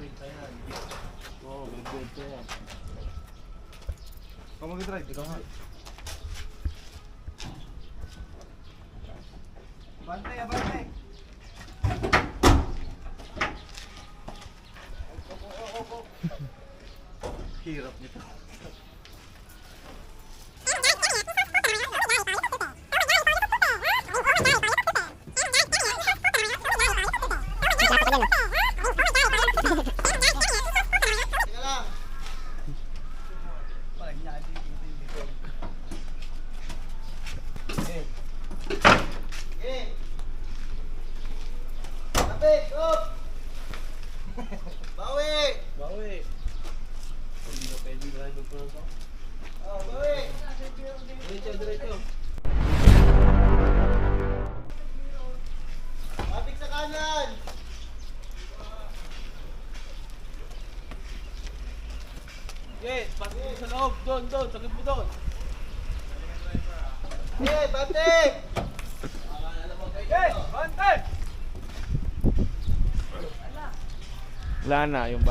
benta yan. Oo, may benta yan. Ikaw mag-drive. Ikaw nga. Abante. Hirap nito. Up! Bawi! Bawi. Hindi ka pwede driver ko lang Oh, bawi! Diretso, diretso. Matik sa kanan! Okay, pasok mo sa loob. Doon, doon. Sakit mo doon. Okay, bante! Wala na, yung